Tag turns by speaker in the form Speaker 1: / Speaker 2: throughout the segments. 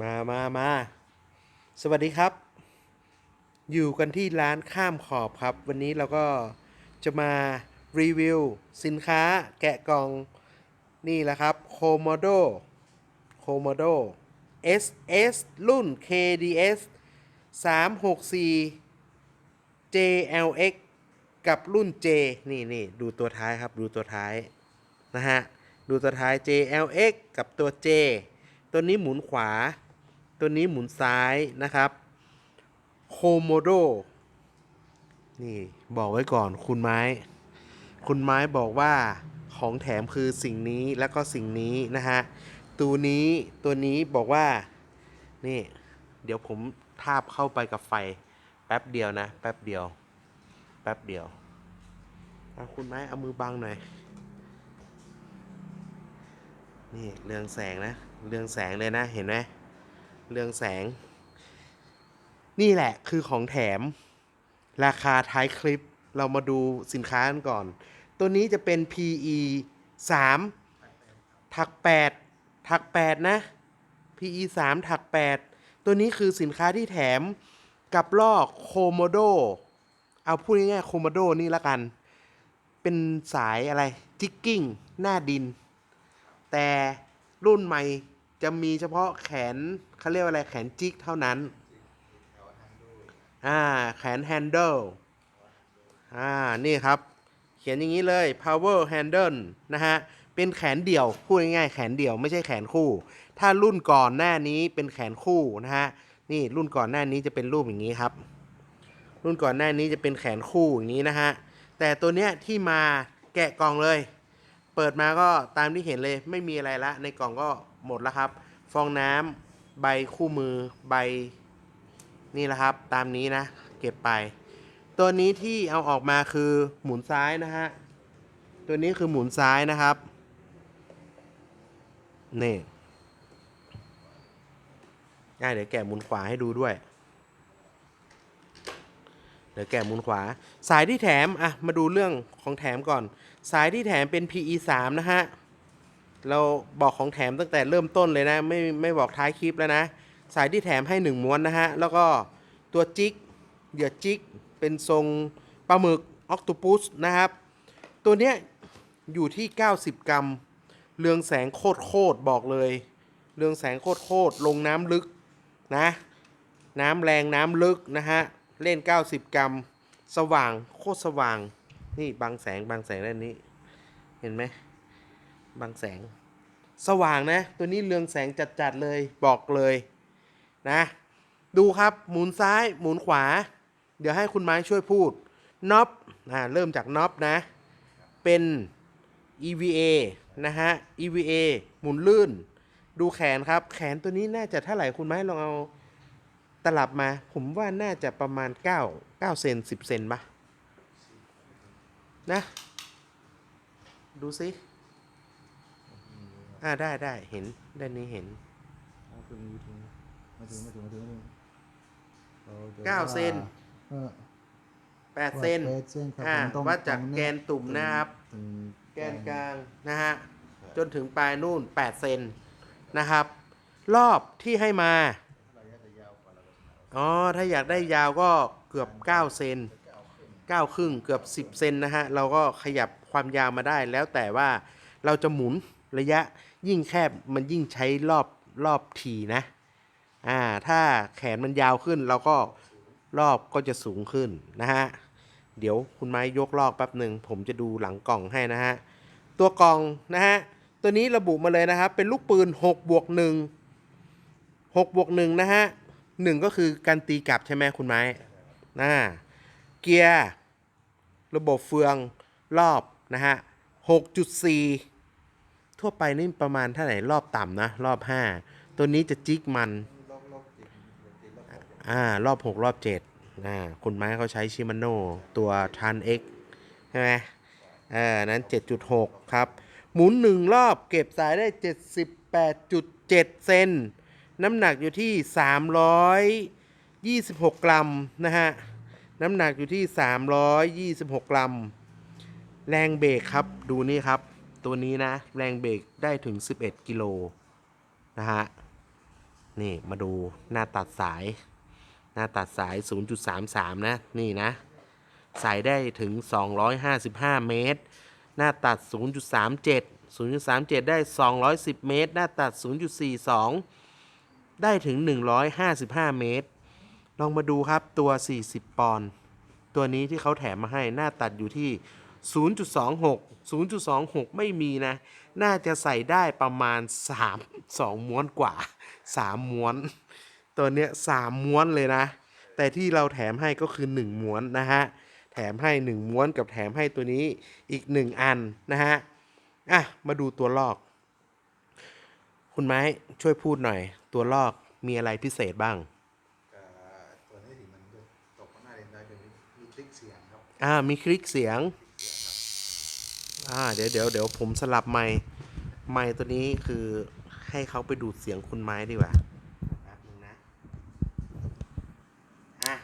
Speaker 1: มามามาสวัสดีครับ อยู่กันที่ร้านข้ามขอบครับ วันนี้เราก็จะมารีวิวสินค้าแกะกล่องนี่แหละครับ Komodo Komodo SS รุ่น KDS 364 JLX กับรุ่น J นี่นี่ดูตัวท้ายครับดูตัวท้ายนะฮะ ดูตัวท้าย JLX กับตัว J ตัวนี้หมุนขวา ตัวนี้หมุนซ้ายนะครับโคโมโดนี่บอกไว้ก่อนคุณไม้ คุณไม้บอกว่าของแถมคือสิ่งนี้แล้วก็สิ่งนี้นะฮะตัวนี้ตัวนี้บอกว่านี่เดี๋ยวผมทาบเข้าไปกับไฟ แป๊บเดียวนะ แป๊บเดียว แป๊บเดียวคุณไม้เอามือบังหน่อยนี่เรืองแสงนะ เรืองแสงเลยนะเห็นไหม เรืองแสง นี่แหละคือของแถม ราคาท้ายคลิปเรามาดูสินค้ากันก่อน ตัวนี้จะเป็น PE 3ถัก8ถัก8นะ PE 3ถัก8ตัวนี้คือสินค้าที่แถมกับลอกโคโมโด เอาพูดง่ายๆโคโมโดนี่ละกัน เป็นสายอะไรจิกกิ้งหน้าดิน แต่รุ่นใหม่ จะมีเฉพาะแขนเขาเรียกว่าอะไรแขนจิกเท่านั้น อ่า แขนแฮนเดิลอ่า นี่ครับ เขียนอย่างนี้เลย power handle นะฮะ เป็นแขนเดี่ยว พูดง่ายๆ แขนเดี่ยวไม่ใช่แขนคู่ ถ้ารุ่นก่อนหน้านี้เป็นแขนคู่นะฮะ นี่รุ่นก่อนหน้านี้จะเป็นรูปอย่างนี้ครับ รุ่นก่อนหน้านี้จะเป็นแขนคู่อย่างนี้นะฮะ แต่ตัวเนี้ยที่มาแกะกล่องเลย เปิดมาก็ตามที่เห็นเลย ไม่มีอะไรละ ในกล่องก็ หมดแล้วครับ ฟองน้ำใบคู่มือใบนี่แหละครับ ตามนี้นะ เก็บไป ตัวนี้ที่เอาออกมาคือหมุนซ้ายนะฮะ ตัวนี้คือหมุนซ้ายนะครับ นี่อะเดี๋ยวแกะหมุนขวาให้ดูด้วย เดี๋ยวแกะหมุนขวา สายที่แถม อะ มาดูเรื่องของแถมก่อน สายที่แถมเป็น PE 3นะฮะ เราบอกของแถมตั้งแต่เริ่มต้นเลยนะ ไม่ไม่บอกท้ายคลิปแล้วนะ สายที่แถมให้ 1 ม้วนนะฮะ แล้วก็ตัวจิกเหยื่อจิกเป็นทรงปลาหมึกออ t ต p ปุสนะครับ ตัวเนี้ยอยู่ที่ 90 กรัม เรืองแสงโคตรโคตรบอกเลย เรืองแสงโคตรโคตรลงน้ำลึกนะ น้ำแรงน้ำลึกนะฮะ เล่น 90 กรัม สว่างโคตรสว่าง นี่บางแสงบางแสงด้านนี้ เห็นไหม บางแสง สว่างนะ ตัวนี้เรืองแสงจัดๆเลยบอกเลยนะ ดูครับหมุนซ้ายหมุนขวา เดี๋ยวให้คุณไม้ช่วยพูดน็อปอ่าเริ่มจากน็อปนะ เป็น EVA นะฮะ EVA หมุนลื่น ดูแขนครับ แขนตัวนี้น่าจะเท่าไหร่คุณไม้ลองเอาตลับมา ผมว่าน่าจะประมาณ 9 9เซน10 เซนปะนะ ดูสิ อ่าได้ได้เห็นด้านนี้เห็น
Speaker 2: อ๋อคือมีถึงมาถึงมาถึงมาถึงมาถึงอดี๋ยว
Speaker 1: เก้าเซน
Speaker 2: เออ
Speaker 1: 8เซน
Speaker 2: แปดเซนครับ
Speaker 1: อ่า
Speaker 2: ผมต้อง
Speaker 1: วัดจาก
Speaker 2: ต้องเย
Speaker 1: แกนตุ่มนะครับ
Speaker 2: ถึง
Speaker 1: แกนกลางนะฮะจนถึงปลายนู่น8เซนนะครับ รอบที่ให้มาอ๋อถ้าอยากได้ยาวก็เกือบ 9 เซน9ครึ่งเกือบ 10 เซนนะฮะ เราก็ขยับความยาวมาได้แล้วแต่ว่าเราจะหมุน ระยะยิ่งแคบมันยิ่งใช้รอบรอบทีนะ อ่า ถ้าแขนมันยาวขึ้นเราก็รอบก็จะสูงขึ้นนะฮะ เดี๋ยวคุณไม้ยกลอกแป๊บหนึ่งผมจะดูหลังกล่องให้นะฮะ ตัวกล่องนะฮะ ตัวนี้ระบุมาเลยนะครับ เป็นลูกปืน6บวก1 6บวก1นะฮะ1ก็คือการตีกลับใช่ไหมคุณไม้นะเกียร์ ระบบเฟืองรอบนะฮะ6.4 ทั่วไปนี่ประมาณเท่าไหร่รอบต่ำนะ รอบ 5 ตัวนี้จะจิกมัน อ่า รอบ 6 รอบ 7อ่าคุณไม้เขาใช้ชิมาโน่ตัวทัน X ใช่ไหมเออนั้น 7.6 ครับ หมุน 1 รอบเก็บสายได้ 78.7 เซนน้ำหนักอยู่ที่ 326 กรัมนะฮะ น้ำหนักอยู่ที่ 326 กรัม แรงเบรกครับ ดูนี่ครับ ตัวนี้นะ แรงเบรกได้ถึง 11 กิโลนะฮะ นี่มาดูหน้าตัดสาย หน้าตัดสาย 0.33 นะ นี่นะใส่ได้ถึง 255 เมตร หน้าตัด 0.37 0.37 ได้ 210 เมตร หน้าตัด 0.42 ได้ถึง 155 เมตร ลองมาดูครับตัว 40 ปอนด์ ตัวนี้ที่เขาแถมมาให้ หน้าตัดอยู่ที่ 0.26 0.26 ไม่มีนะ น่าจะใส่ได้ประมาณ 3 2 ม้วนกว่า 3 ม้วน ตัวเนี้ย 3 ม้วนเลยนะ แต่ที่เราแถมให้ก็คือ 1 ม้วนนะฮะ แถมให้ 1 ม้วนกับแถมให้ตัวนี้อีก 1 อันนะฮะ อะ มาดูตัวลอก คุณไม้ช่วยพูดหน่อย ตัวลอกมีอะไรพิเศษบ้าง
Speaker 2: อ่าตัวนี้ที่มันจะตกข้างหน้าเลนได้เป็นมีคลิกเสียงครับ
Speaker 1: อ่า มีคลิกเสียง อ่าเดี๋ยวเดี๋ยวเดี๋ยวผมสลับไมค์ไมค์ตัวนี้คือให้เขาไปดูดเสียงคุณไม้ดีกว่าแป๊บนึงนะอะ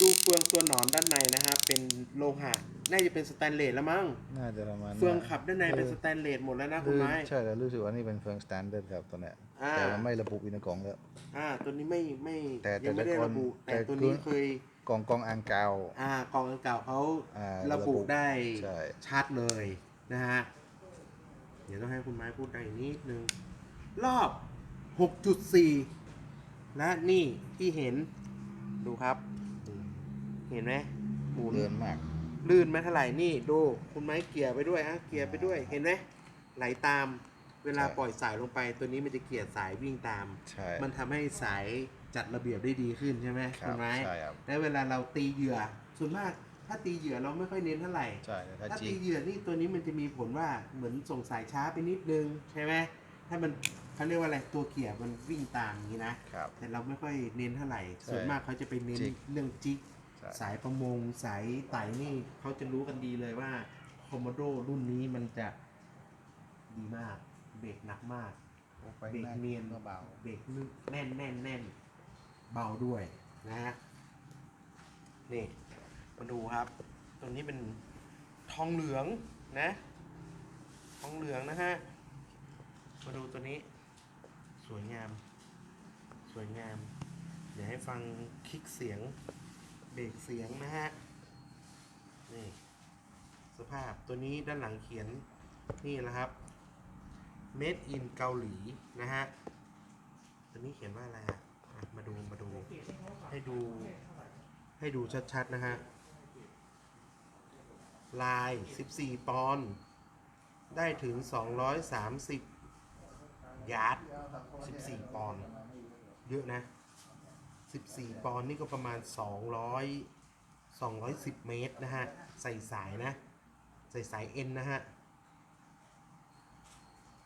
Speaker 1: ดูเฟืองตัวหนอนด้านในนะครับเป็นโลหะน่าจะเป็นสแตนเลสแล้วมั้ง
Speaker 2: น่าจะประมาณ
Speaker 1: เฟืองขับด้านในเป็นสแตนเลสหมดแล้วนะคุณไม้
Speaker 2: ใช่แล้วรู้สึกว่านี่เป็นเฟืองสแตนดาร์ดครับตัวเนี้ย
Speaker 1: อ่า
Speaker 2: แต่มันไม่ระบุอินกล่องแล้ว
Speaker 1: อ่าตัวนี้ไม่ไม่
Speaker 2: แต่แต่
Speaker 1: ยังไม่ได้
Speaker 2: แต่ก่อน
Speaker 1: ระบุ
Speaker 2: แต่
Speaker 1: แต่ตัวนี้
Speaker 2: คือ
Speaker 1: เคย
Speaker 2: กล่องกล่องอังกาว
Speaker 1: อ่ากองอันเก่าเขา
Speaker 2: อ่า
Speaker 1: ระบุ
Speaker 2: ระบุ
Speaker 1: ได้
Speaker 2: ใช่
Speaker 1: ชัดเลยนะฮะ เดี๋ยวต้องให้คุณไม้พูดได้อีกนิดนึง รอบ 6.4 และนี่ที่เห็นดูครับ เห็นไหมหมุน
Speaker 2: เลื่อนมาก
Speaker 1: ลื่นไหมเท่าไหร่นี่ดูคุณไม้เกียร์ไปด้วยฮะเกียร์ไปด้วยเห็นไหมไหลตามเวลา
Speaker 2: ใช่
Speaker 1: ปล่อยสายลงไปตัวนี้มันจะเกียร์สายวิ่งตาม
Speaker 2: ใช่
Speaker 1: มันทำให้สาย จัดระเบียบได้ดีขึ้นใช่ไหม
Speaker 2: ครั
Speaker 1: คุ
Speaker 2: บ
Speaker 1: ณไม้
Speaker 2: ใช่ครับ
Speaker 1: และเวลาเราตีเหยื่อ ส่วนมากถ้าตีเหยื่อเราไม่ค่อยเน้นเท่าไหร่
Speaker 2: ใช่แต่ถ้า
Speaker 1: ถ้า
Speaker 2: จี
Speaker 1: ตีเหยื่อนี่ตัวนี้มันจะมีผลว่าเหมือนส่งสายช้าไปนิดนึงใช่ไหมถ้ามันเขาเรียกว่าอะไรตัวเกียร์มันวิ่งตามอย่างนี้นะ
Speaker 2: ครับ
Speaker 1: แต่เราไม่ค่อยเน้นเท่าไหร่
Speaker 2: ใช่
Speaker 1: ส่วนมากเขาจะไปเน้น
Speaker 2: จิก
Speaker 1: เรื่องจิก
Speaker 2: ใช่
Speaker 1: สายประมงสายไต่นี่เขาจะรู้กันดีเลยว่าคอมโมโดรุ่นนี้มันจะดีมาก เบรกหนักมาก
Speaker 2: ไฟ
Speaker 1: เบร
Speaker 2: ห
Speaker 1: ก
Speaker 2: น้า
Speaker 1: เนียน
Speaker 2: ก็เบา
Speaker 1: เบรกนึกแน่นแน่นแน่น เบาด้วยนะฮะนี่มาดูครับ ตัวนี้เป็นทองเหลืองนะ ทองเหลืองนะฮะ มาดูตัวนี้ สวยงาม สวยงาม เดี๋ยวให้ฟังคลิกเสียง เบรกเสียงนะฮะ นี่ สภาพตัวนี้ด้านหลังเขียนนี่นะครับ made in เกาหลีนะฮะ ตัวนี้เขียนว่าอะไรอะ อะมาดูมาดู ให้ดู ให้ดูชัดๆ นะฮะ ลาย 14 ปอนด์ได้ถึง 230 ยาร์ด 14 ปอนด์เยอะนะ 14 ปอนด์นี่ก็ประมาณ 200 210 เมตรนะฮะ ใส่สายนะ ใส่สายเอ็นนะฮะ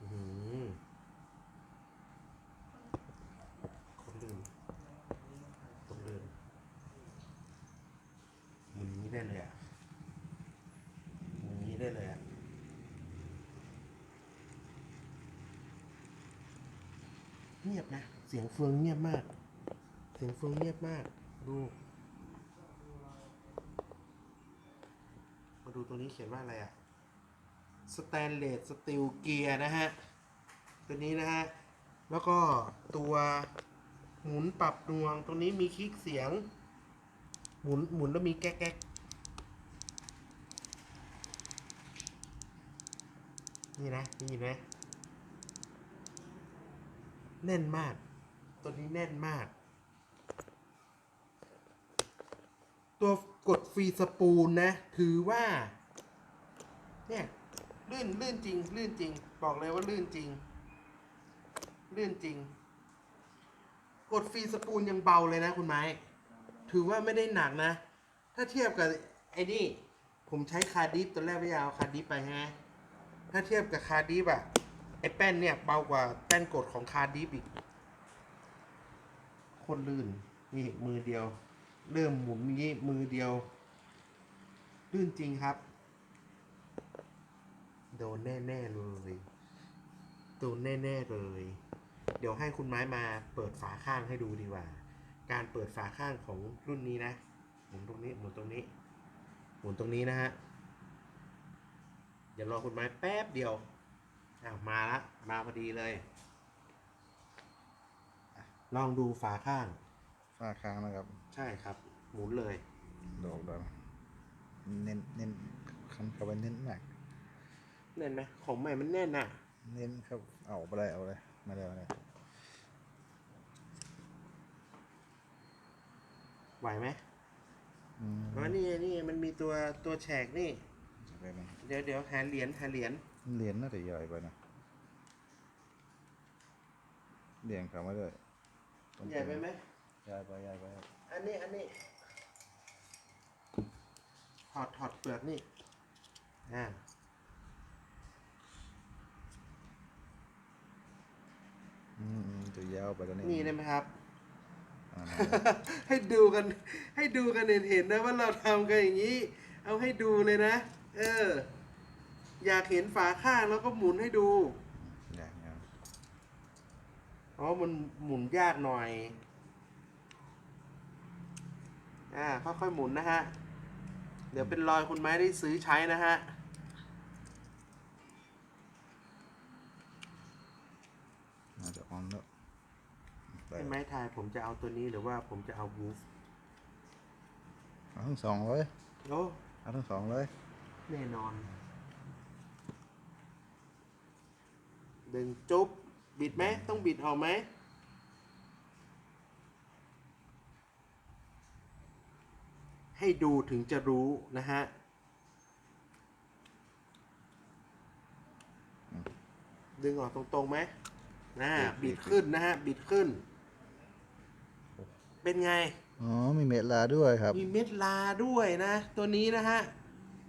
Speaker 1: อื้อหือคนลื่นคนลื่นหมุนนี้ได้ เลยอะมุนนี้ได้เลยอะเงียบนะ เสียงเฟืองเงียบมาก เสียงเฟืองเงียบมาก ดู มาดูตรงนี้เขียนว่าอะไรอะสแตนเลสสตีลเกียร์นะฮะ ตัวนี้นะฮะ แล้วก็ตัวหมุนปรับดวง ตรงนี้มีคลิกเสียง หมุนหมุนแล้วมีแก๊กแก๊ก นี่นะได้ยินไหมแน่นมาก ตัวนี้แน่นมาก ตัวกดฟรีสปูลนะ ถือว่า เนี่ยลื่นลื่นจริง ลื่นจริง บอกเลยว่าลื่นจริง ลื่นจริง กดฟรีสปูลยังเบาเลยนะคุณไม้ ถือว่าไม่ได้หนักนะ ถ้าเทียบกับไอ้นี่ ผมใช้คาร์ดิฟตัวแรกไม่เอาคาร์ดิฟไปฮะ ถ้าเทียบกับคาร์ดิฟอะไอแป้นเนี่ยเบากว่าแป้นกดของคาร์ดิฟอีกโคตรลื่นนี่มือเดียว เริ่มหมุนนี้มือเดียว ลื่นจริงครับ โดนแน่ ๆ เลยโดนแน่ ๆ เลย เดี๋ยวให้คุณไม้มาเปิดฝาข้างให้ดูดีกว่า การเปิดฝาข้างของรุ่นนี้นะ หมุนตรงนี้ หมุนตรงนี้ หมุนตรงนี้นะฮะ ดี๋ยวรอคุณไม้แป๊บเดียวอ้าวมาละมาพอดีเลยอะลองดูฝาข้าง
Speaker 2: ฝ้าค้างนะครับ
Speaker 1: ใช่ครับ หมุนเลย
Speaker 2: ดอกดอกเน้นเน้นคำคำว่าเน้นมาก
Speaker 1: แน่นไหมของใหม่มันแน่นน่ะ
Speaker 2: เน้นครับ เอาไปเลยเอาเลยมาเลยมาเลย
Speaker 1: ไหวไหม
Speaker 2: อืม
Speaker 1: อ๋อนี่ไงนี่ไงมันมีตัวตัวแฉกนี่
Speaker 2: จะไปไหม
Speaker 1: เดี๋ยวเดี๋ยวหาเหรียญหาเหรียญ
Speaker 2: เหรียญน่าจะใหญ่ไปนะเหรียญเขามาด้วยต้อง
Speaker 1: ใหญ่ไปไหม
Speaker 2: ใหญ่ไปใหญ่ไปครับ
Speaker 1: อันนี้อันนี้ถอดถอดเปลือกนี่อ่า
Speaker 2: อืมอืมจะยาวไปแล้วนี่
Speaker 1: นี่ได้ไหมครับ
Speaker 2: อ่า
Speaker 1: ให้ดูกัน ให้ดูกันเห็นเห็นๆนะว่าเราทำกันอย่างนี้ เอาให้ดูเลยนะ เออ อยากเห็นฝาข้างแล้วก็หมุนให้ดู
Speaker 2: อย่างเงี้ย
Speaker 1: อ๋อมันหมุนยากหน่อย อ่า ค่อยๆหมุนนะฮะ เดี๋ยวเป็นรอยคุณไม้ได้ซื้อใช้นะฮะ
Speaker 2: น่าจะออนแล้วไป
Speaker 1: ให้ไม้ทายผมจะเอาตัวนี้หรือว่าผมจะเอาบูฟ
Speaker 2: เอาทั้งสองเลย
Speaker 1: โอ้
Speaker 2: เอาทั้งสองเลย
Speaker 1: แน่นอน ดึงจุ๊บบิดไหมต้องบิดออกไหมให้ดูถึงจะรู้นะฮะดึงออกตรงๆไหมนะบิดขึ้นนะฮะ บิดขึ้น เป็นไง
Speaker 2: อ๋อ มีเม็ดลาด้วยครับ
Speaker 1: มีเม็ดลาด้วยนะ ตัวนี้นะฮะ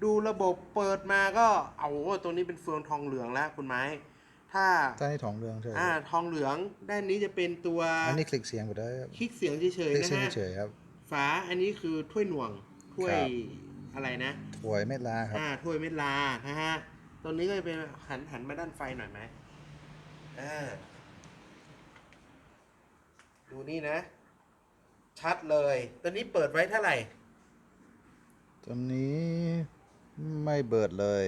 Speaker 1: ดูระบบเปิดมาก็เอาโอ้ตัวนี้เป็นเฟืองทองเหลืองแล้วคุณไม้ถ้า
Speaker 2: ใต้ทองเรืองใช่ไหม
Speaker 1: อ่าทองเหลืองด้านนี้จะเป็นตัว
Speaker 2: อันนี้คลิกเสียงไปได้ครับ
Speaker 1: คลิกเสียงเฉย
Speaker 2: คลิ
Speaker 1: ๆ
Speaker 2: ก
Speaker 1: นะ
Speaker 2: เสียง
Speaker 1: ฮะ
Speaker 2: เฉยๆครับ
Speaker 1: ฝาอันนี้คือถ้วยหน่วงถ้วย
Speaker 2: ครับ
Speaker 1: อะไรนะ
Speaker 2: ถวยเม็ดลาครับ
Speaker 1: อ่าถ้วยเม็ดลานะฮะตัวนี้ก็จะเป็นหันหันมาด้านไฟหน่อยไหมเออดูนี่นะ ชัดเลย ตัวนี้เปิดไว้เท่าไหร่
Speaker 2: ตัวนี้ ไม่เบิดเลย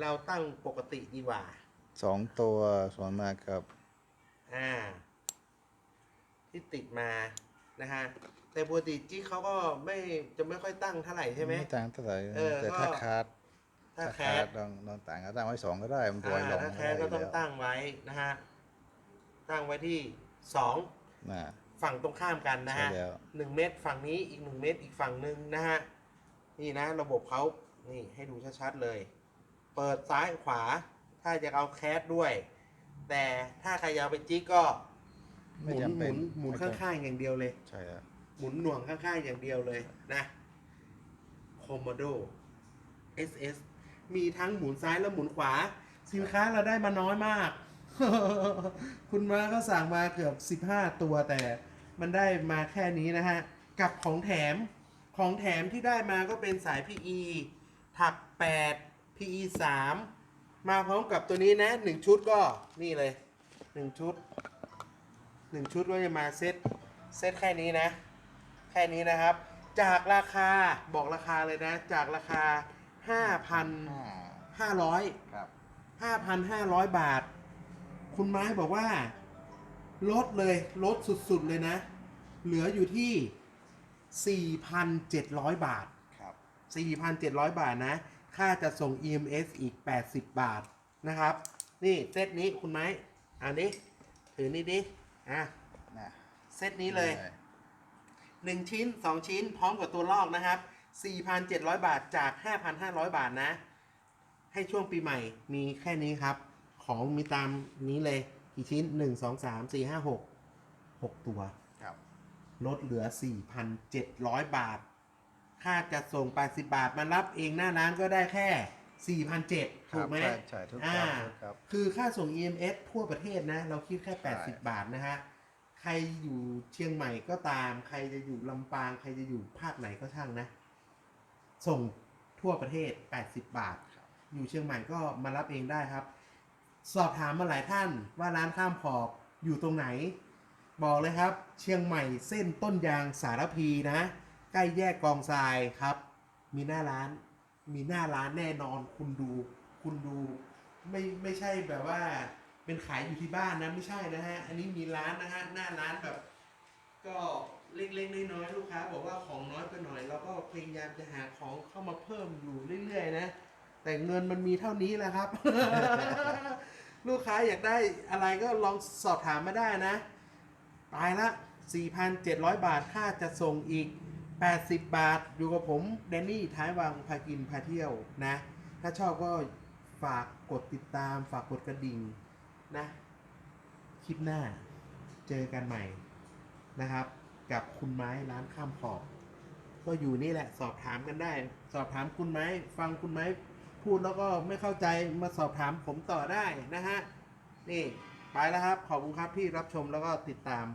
Speaker 1: เราตั้งปกติดีกว่า
Speaker 2: สองตัวส่วนมากครับ
Speaker 1: อ่า ที่ติดมานะฮะแต่ปกติจิ๊กเขาก็ไม่จะไม่ค่อยตั้งเท่าไหร่ใช่ไหม
Speaker 2: ต่างเท่าไหร่
Speaker 1: เออ
Speaker 2: แต่
Speaker 1: ก็
Speaker 2: ถ้าคาด
Speaker 1: ถ้าแค
Speaker 2: ด
Speaker 1: ส
Speaker 2: ลองลองต่างก็ตั้งไว้สองก็ได้มันตัว
Speaker 1: อ่า
Speaker 2: ลอง
Speaker 1: ถ้าแค
Speaker 2: ได้
Speaker 1: สก็ต้อง
Speaker 2: แล้ว
Speaker 1: ตั้งไว้นะฮะตั้งไว้ที่สอง
Speaker 2: น่ะ
Speaker 1: ฝั่งตรงข้ามกันนะฮะ
Speaker 2: ใช่แล้ว
Speaker 1: หนึ่งเมตรฝั่งนี้อีกหนึ่งเมตรอีกฝั่งหนึ่งนะฮะ นี่นะ ระบบเขา นี่ให้ดูชัดๆเลย เปิดซ้ายขวา ถ้าจะเอาแคสด้วย แต่ถ้าใครอยากไปจิ๊กก็ห
Speaker 2: ไม่
Speaker 1: มุน
Speaker 2: จำ
Speaker 1: ห
Speaker 2: เป็
Speaker 1: มุ
Speaker 2: น
Speaker 1: นหมุน
Speaker 2: ไม่จำ
Speaker 1: ข้างๆอย่างเดียวเลย
Speaker 2: ใช่ครับ
Speaker 1: หมุนหน่วงข้างๆอย่างเดียวเลยนะ Komodo SS มีทั้งหมุนซ้ายและหมุนขวา สินค้าเราได้มาน้อยมาก คุณมาก็สั่งมาเกือบ 15 ตัวแต่มันได้มาแค่นี้นะฮะ กับของแถมของแถมที่ได้มาก็เป็นสาย PE ถัก 8 PE 3 มาพร้อมกับตัวนี้นะ 1 ชุดก็นี่เลย 1 ชุด 1 ชุดก็จะมาเซตเซตแค่นี้นะ แค่นี้นะครับ จากราคาบอกราคาเลยนะ จากราคา 5,500
Speaker 2: ครับ
Speaker 1: 5,500 บาท คุณไม้บอกว่า ลดเลย ลดสุดๆเลยนะ เหลืออยู่ที่ 4,700 บาท
Speaker 2: ครับ
Speaker 1: 4,700 บาทนะ ค่าจะส่ง EMS อีก 80 บาทนะครับ นี่เซตนี้คุณไม้อันนี้ ถือนี่ดิ อะ
Speaker 2: น่ะ
Speaker 1: เซตนี้เลย 1 ชิ้น 2 ชิ้น พร้อมกับตัวลอกนะครับ 4,700 บาทจาก 5,500 บาทนะ ให้ช่วงปีใหม่มีแค่นี้ครับ ของมีตามนี้เลย กี่ชิ้น 1 2 3 4 5 6 6 ตัว
Speaker 2: ครับ
Speaker 1: ลดเหลือ 4,700 บาท ค่าจัดส่ง 80 บาท มารับเองหน้าร้านก็ได้แค่ 4,700ถูกไหม
Speaker 2: ใช่ใช่ทุกค
Speaker 1: อ่า
Speaker 2: รับทุกครับ
Speaker 1: คือค่าส่ง EMS ทั่วประเทศนะ เราคิดแค่
Speaker 2: ใช่
Speaker 1: 80 บาทนะฮะ ใครอยู่เชียงใหม่ก็ตาม ใครจะอยู่ลำปาง ใครจะอยู่ภาคไหนก็ช่างนะ ส่งทั่วประเทศ 80 บาท อยู่เชียงใหม่ก็มารับเองได้ครับ สอบถามมาหลายท่านว่าร้านข้ามขอบอยู่ตรงไหน บอกเลยครับ เชียงใหม่เส้นต้นยางสารพีนะ ใกล้แยกกองทรายครับ มีหน้าร้าน มีหน้าร้านแน่นอน คุณดู คุณดู ไม่ไม่ใช่แบบว่า เป็นขายอยู่ที่บ้านนะไม่ใช่นะฮะ อันนี้มีร้านนะฮะหน้าร้านแบบ ก็เล็กๆน้อยๆลูกค้า บอกว่าของน้อยไปหน่อยเราก็พยายามจะหาของเข้ามาเพิ่มอยู่เรื่อยๆนะแต่เงินมันมีเท่านี้แหละครับ ลูกค้าอยากได้อะไรก็ลองสอบถามมาได้นะ ตายละ 4,700 บาทค่าจะส่งอีก 80 บาท อยู่กับผมแดนนี่ท้ายวังพากินพาเที่ยวนะ ถ้าชอบก็ฝากกดติดตาม ฝากกดกระดิ่งนะ คลิปหน้าเจอกันใหม่นะครับ กับคุณไม้ร้านข้ามขอบ ก็อยู่นี่แหละสอบถามกันได้ สอบถามคุณไม้ ฟังคุณไม้พูดแล้วก็ไม่เข้าใจมาสอบถามผมต่อได้นะฮะ นี่ ไปแล้วครับ ขอบคุณครับที่รับชมแล้วก็ติดตาม